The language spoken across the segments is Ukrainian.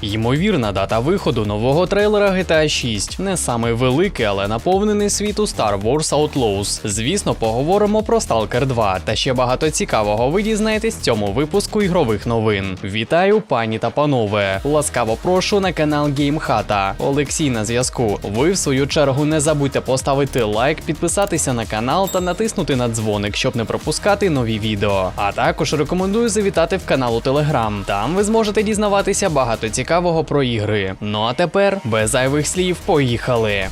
Ймовірна дата виходу нового трейлера GTA 6. Не самий великий, але наповнений світу Star Wars Outlaws. Звісно, поговоримо про Stalker 2 та ще багато цікавого ви дізнаєтесь в цьому випуску ігрових новин. Вітаю, пані та панове! Ласкаво прошу на канал GameHata. Олексій на зв'язку. Ви, в свою чергу, не забудьте поставити лайк, підписатися на канал та натиснути на дзвоник, щоб не пропускати нові відео. А також рекомендую завітати в канал у Telegram. Там ви зможете дізнаватися багато цікавого про ігри. Ну а тепер, без зайвих слів, поїхали.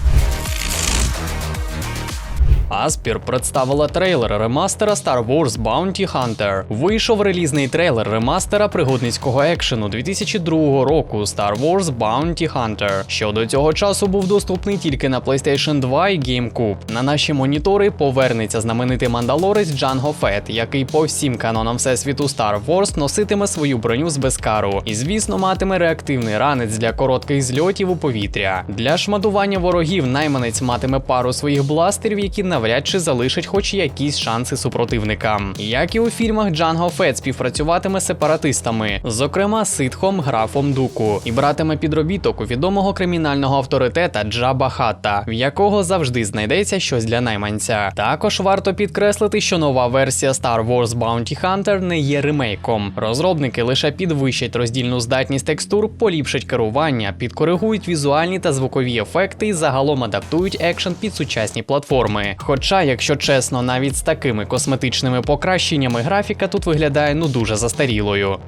Аспір представила трейлер ремастера Star Wars Bounty Hunter. Вийшов релізний трейлер ремастера пригодницького екшену 2002 року Star Wars Bounty Hunter, що до цього часу був доступний тільки на PlayStation 2 і GameCube. На наші монітори повернеться знаменитий мандалорець Джанго Фет, який по всім канонам всесвіту Star Wars носитиме свою броню з безкару і, звісно, матиме реактивний ранець для коротких зльотів у повітря. Для шматування ворогів найманець матиме пару своїх бластерів, які навряд чи залишать хоч якісь шанси супротивникам. Як і у фільмах, Джанго Фет співпрацюватиме сепаратистами, зокрема ситхом графом Дуку, і братиме підробіток у відомого кримінального авторитета Джаба Хатта, в якого завжди знайдеться щось для найманця. Також варто підкреслити, що нова версія Star Wars Bounty Hunter не є ремейком. Розробники лише підвищать роздільну здатність текстур, поліпшать керування, підкоригують візуальні та звукові ефекти і загалом адаптують екшен під сучасні платформи. Хоча, якщо чесно, навіть з такими косметичними покращеннями графіка тут виглядає ну дуже застарілою.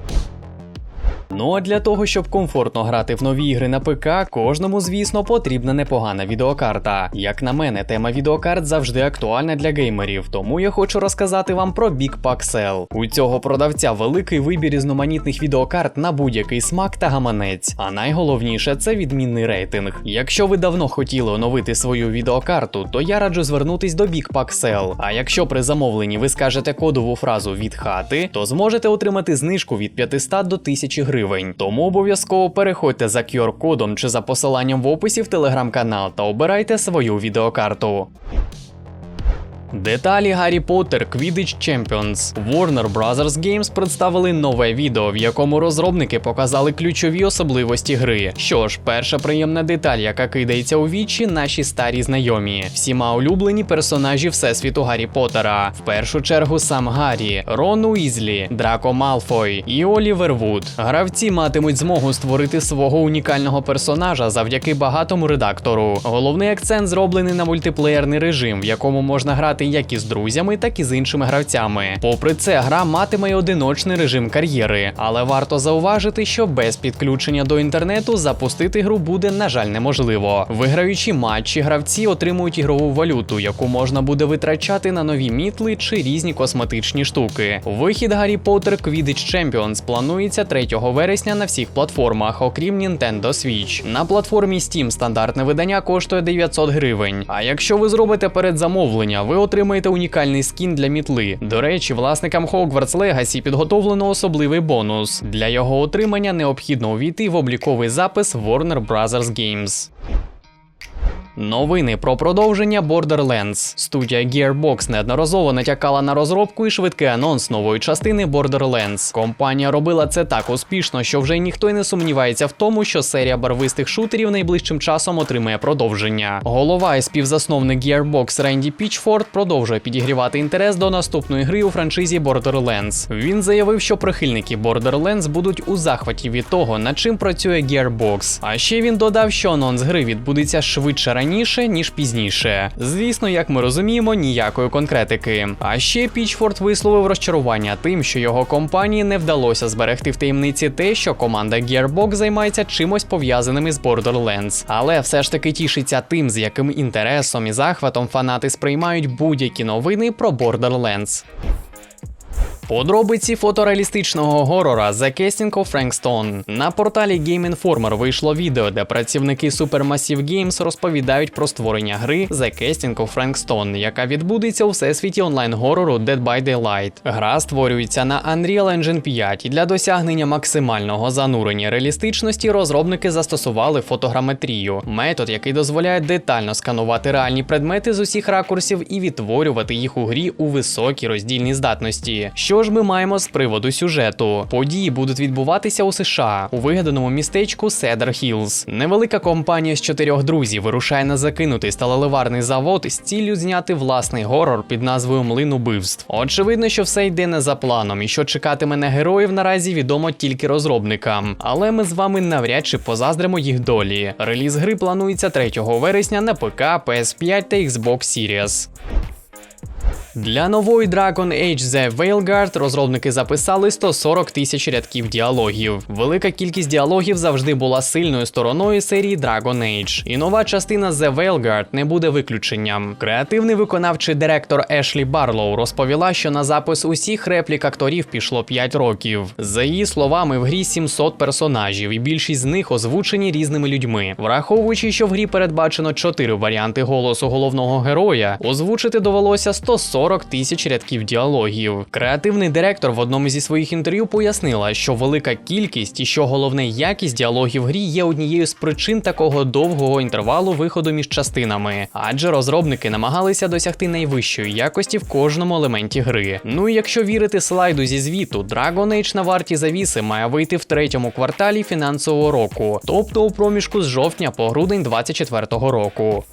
Ну а для того, щоб комфортно грати в нові ігри на ПК, кожному, звісно, потрібна непогана відеокарта. Як на мене, тема відеокарт завжди актуальна для геймерів, тому я хочу розказати вам про Big Pixel. У цього продавця великий вибір різноманітних відеокарт на будь-який смак та гаманець. А найголовніше це відмінний рейтинг. Якщо ви давно хотіли оновити свою відеокарту, то я раджу звернутись до Big Pixel. А якщо при замовленні ви скажете кодову фразу від хати, то зможете отримати знижку від 500 до 1000 гривень. Тому обов'язково переходьте за QR-кодом чи за посиланням в описі в телеграм-канал та обирайте свою відеокарту. Деталі Гаррі Поттер Quidditch Champions. Warner Bros. Games представили нове відео, в якому розробники показали ключові особливості гри. Що ж, перша приємна деталь, яка кидається у вічі, наші старі знайомі, всіма улюблені персонажі Всесвіту Гаррі Поттера. В першу чергу сам Гаррі, Рон Уізлі, Драко Малфой і Олівер Вуд. Гравці матимуть змогу створити свого унікального персонажа завдяки багатому редактору. Головний акцент зроблений на мультиплеєрний режим, в якому можна грати як із друзями, так і з іншими гравцями. Попри це, гра матиме й одиночний режим кар'єри, але варто зауважити, що без підключення до інтернету запустити гру буде, на жаль, неможливо. Виграючи матчі, гравці отримують ігрову валюту, яку можна буде витрачати на нові мітли чи різні косметичні штуки. Вихід Гаррі Поттер Quidditch Champions планується 3 вересня на всіх платформах, окрім Nintendo Switch. На платформі Steam стандартне видання коштує 900 гривень. А якщо ви зробите передзамовлення, ви отримаєте унікальний скін для мітли. До речі, власникам Hogwarts Legacy підготовлено особливий бонус. Для його отримання необхідно увійти в обліковий запис Warner Bros. Games. Новини про продовження Borderlands. Студія Gearbox неодноразово натякала на розробку і швидкий анонс нової частини Borderlands. Компанія робила це так успішно, що вже ніхто й не сумнівається в тому, що серія барвистих шутерів найближчим часом отримає продовження. Голова і співзасновник Gearbox Ренді Пічфорд продовжує підігрівати інтерес до наступної гри у франшизі Borderlands. Він заявив, що прихильники Borderlands будуть у захваті від того, над чим працює Gearbox. А ще він додав, що анонс гри відбудеться швидше раніше, ніж пізніше. Звісно, як ми розуміємо, ніякої конкретики. А ще Пічфорд висловив розчарування тим, що його компанії не вдалося зберегти в таємниці те, що команда Gearbox займається чимось пов'язаним із Borderlands. Але все ж таки тішиться тим, з яким інтересом і захватом фанати сприймають будь-які новини про Borderlands. Подробиці фотореалістичного горора The Casting of Frank На порталі Game Informer вийшло відео, де працівники Supermassive Games розповідають про створення гри The Casting of Frank яка відбудеться у всесвіті онлайн-горору Dead by Daylight. Гра створюється на Unreal Engine 5 і для досягнення максимального занурення реалістичності розробники застосували фотограметрію, метод, який дозволяє детально сканувати реальні предмети з усіх ракурсів і відтворювати їх у грі у високій роздільній здатності. Що Що ж ми маємо з приводу сюжету? Події будуть відбуватися у США у вигаданому містечку Седер Хілз. Невелика компанія з чотирьох друзів вирушає на закинутий сталеливарний завод з ціллю зняти власний горор під назвою Млин убивств. Очевидно, що все йде не за планом, і що чекатиме на героїв наразі відомо тільки розробникам. Але ми з вами навряд чи позаздримо їх долі. Реліз гри планується 3 вересня на ПК, PS5 та Xbox Series. Для нової Dragon Age The Veilguard розробники записали 140 тисяч рядків діалогів. Велика кількість діалогів завжди була сильною стороною серії Dragon Age, і нова частина The Veilguard не буде виключенням. Креативний виконавчий директор Ешлі Барлоу розповіла, що на запис усіх реплік акторів пішло 5 років. За її словами, в грі 700 персонажів, і більшість з них озвучені різними людьми. Враховуючи, що в грі передбачено 4 варіанти голосу головного героя, озвучити довелося 140 тисяч рядків діалогів. Креативний директор в одному зі своїх інтерв'ю пояснила, що велика кількість і що головне якість діалогів в грі є однією з причин такого довгого інтервалу виходу між частинами, адже розробники намагалися досягти найвищої якості в кожному елементі гри. Ну і якщо вірити слайду зі звіту, Dragon Age на варті завіси має вийти в третьому кварталі фінансового року, тобто у проміжку з жовтня по грудень 2024 року.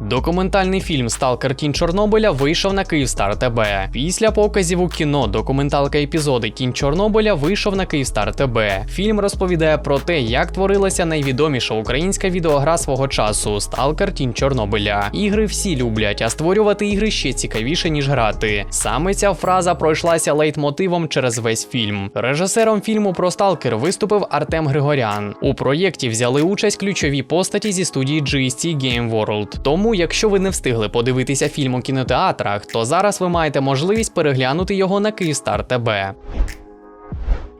Документальний фільм Сталкер Тінь Чорнобиля вийшов на Київстар ТБ. Після показів у кіно документалка епізоди Тінь Чорнобиля вийшов на Київстар ТБ. Фільм розповідає про те, як творилася найвідоміша українська відеогра свого часу Сталкер Тінь Чорнобиля. Ігри всі люблять, а створювати ігри ще цікавіше, ніж грати. Саме ця фраза пройшлася лейтмотивом через весь фільм. Режисером фільму про Сталкер виступив Артем Григорян. У проєкті взяли участь ключові постаті зі студії GST Game World. Тому, якщо ви не встигли подивитися фільм у кінотеатрах, то зараз ви маєте можливість переглянути його на Київстар ТБ.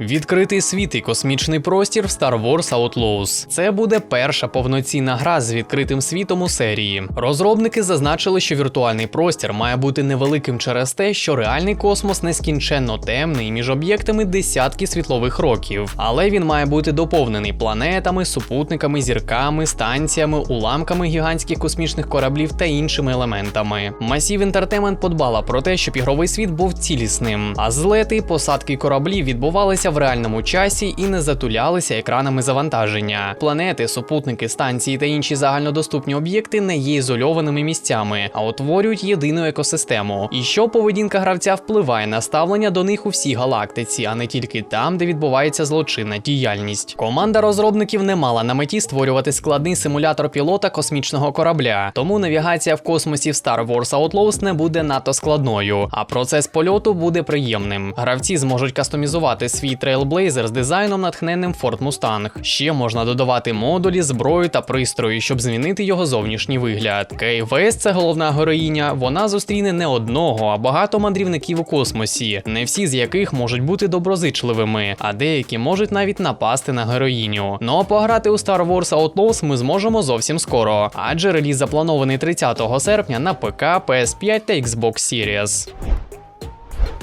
Відкритий світ і космічний простір в Star Wars Outlaws. Це буде перша повноцінна гра з відкритим світом у серії. Розробники зазначили, що віртуальний простір має бути невеликим через те, що реальний космос нескінченно темний між об'єктами десятки світлових років, але він має бути доповнений планетами, супутниками, зірками, станціями, уламками гігантських космічних кораблів та іншими елементами. Massive Entertainment подбала про те, щоб ігровий світ був цілісним, а злети, посадки кораблів відбувалися в реальному часі і не затулялися екранами завантаження. Планети, супутники, станції та інші загальнодоступні об'єкти не є ізольованими місцями, а утворюють єдину екосистему. І що поведінка гравця впливає на ставлення до них у всій галактиці, а не тільки там, де відбувається злочинна діяльність. Команда розробників не мала на меті створювати складний симулятор пілота космічного корабля, тому навігація в космосі в Star Wars Outlaws не буде надто складною, а процес польоту буде приємним. Гравці зможуть кастомізувати свій Trailblazer з дизайном, натхненним Ford Mustang. Ще можна додавати модулі, зброю та пристрої, щоб змінити його зовнішній вигляд. Кей Вест, це головна героїня. Вона зустріне не одного, а багато мандрівників у космосі, не всі з яких можуть бути доброзичливими, а деякі можуть навіть напасти на героїню. Ну а пограти у Star Wars Outlaws ми зможемо зовсім скоро, адже реліз запланований 30 серпня на ПК, PS5 та Xbox Series.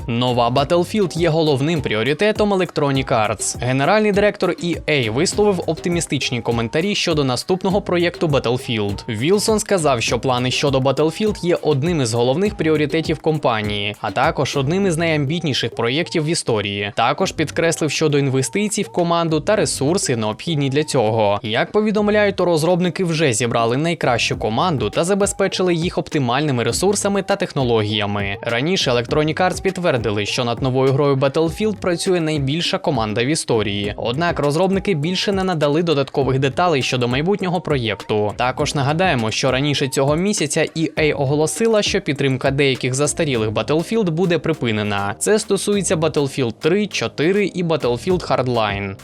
Нова Battlefield є головним пріоритетом Electronic Arts. Генеральний директор EA висловив оптимістичні коментарі щодо наступного проєкту Battlefield. Вілсон сказав, що плани щодо Battlefield є одним із головних пріоритетів компанії, а також одним із найамбітніших проєктів в історії. Також підкреслив щодо інвестицій в команду та ресурси, необхідні для цього. Як повідомляють, то розробники вже зібрали найкращу команду та забезпечили їх оптимальними ресурсами та технологіями. Раніше Electronic Arts підтвердили, що над новою грою Battlefield працює найбільша команда в історії. Однак розробники більше не надали додаткових деталей щодо майбутнього проєкту. Також нагадаємо, що раніше цього місяця EA оголосила, що підтримка деяких застарілих Battlefield буде припинена. Це стосується Battlefield 3, 4 і Battlefield Hardline.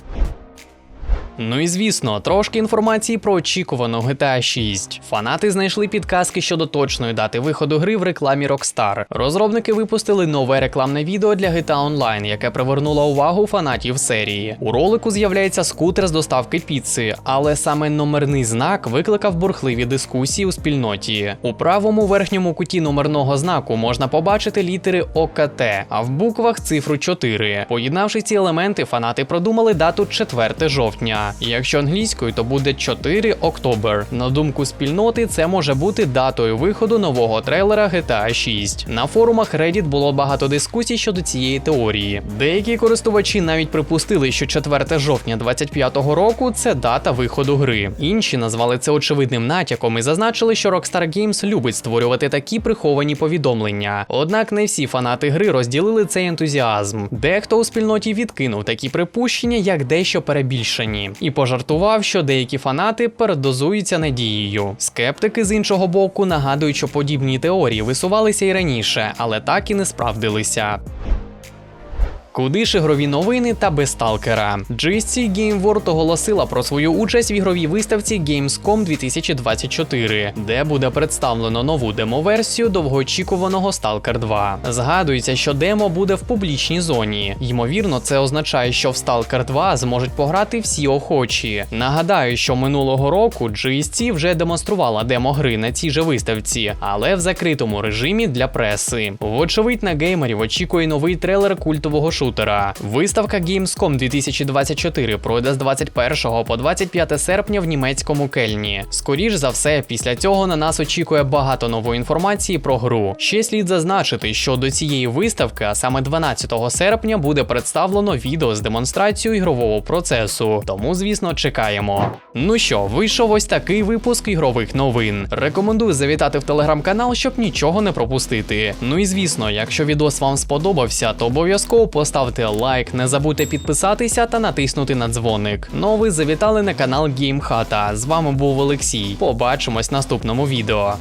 Ну і звісно, трошки інформації про очікувану GTA 6. Фанати знайшли підказки щодо точної дати виходу гри в рекламі Rockstar. Розробники випустили нове рекламне відео для GTA Online, яке привернуло увагу фанатів серії. У ролику з'являється скутер з доставки піци, але саме номерний знак викликав бурхливі дискусії у спільноті. У правому верхньому куті номерного знаку можна побачити літери ОКТ, а в буквах цифру 4. Поєднавши ці елементи, фанати продумали дату 4 жовтня. Вересня. Якщо англійською, то буде 4 Октобер. На думку спільноти, це може бути датою виходу нового трейлера GTA 6. На форумах Reddit було багато дискусій щодо цієї теорії. Деякі користувачі навіть припустили, що 4 жовтня 25-го року це дата виходу гри. Інші назвали це очевидним натяком і зазначили, що Rockstar Games любить створювати такі приховані повідомлення. Однак не всі фанати гри розділили цей ентузіазм. Дехто у спільноті відкинув такі припущення, як дещо перебільшені, і пожартував, що деякі фанати передозуються надією. Скептики з іншого боку нагадують, що подібні теорії висувалися і раніше, але так і не справдилися. Куди ж ігрові новини та без сталкера? GSC Game World оголосила про свою участь в ігровій виставці Gamescom 2024, де буде представлено нову демо-версію довгоочікуваного Stalker 2. Згадується, що демо буде в публічній зоні. Ймовірно, це означає, що в Stalker 2 зможуть пограти всі охочі. Нагадаю, що минулого року GSC вже демонструвала демо гри на цій же виставці, але в закритому режимі для преси. Вочевидь, на геймерів очікує новий трейлер культового шутера. Виставка Gamescom 2024 пройде з 21 по 25 серпня в німецькому Кельні. Скоріш за все, після цього на нас очікує багато нової інформації про гру. Ще слід зазначити, що до цієї виставки, а саме 12 серпня, буде представлено відео з демонстрацією ігрового процесу. Тому, звісно, чекаємо. Ну що, вийшов ось такий випуск ігрових новин. Рекомендую завітати в телеграм-канал, щоб нічого не пропустити. Ну і звісно, якщо відос вам сподобався, то обов'язково поставте лайк, не забудьте підписатися та натиснути на дзвоник. Ну ви завітали на канал GameHata. З вами був Олексій. Побачимось в наступному відео.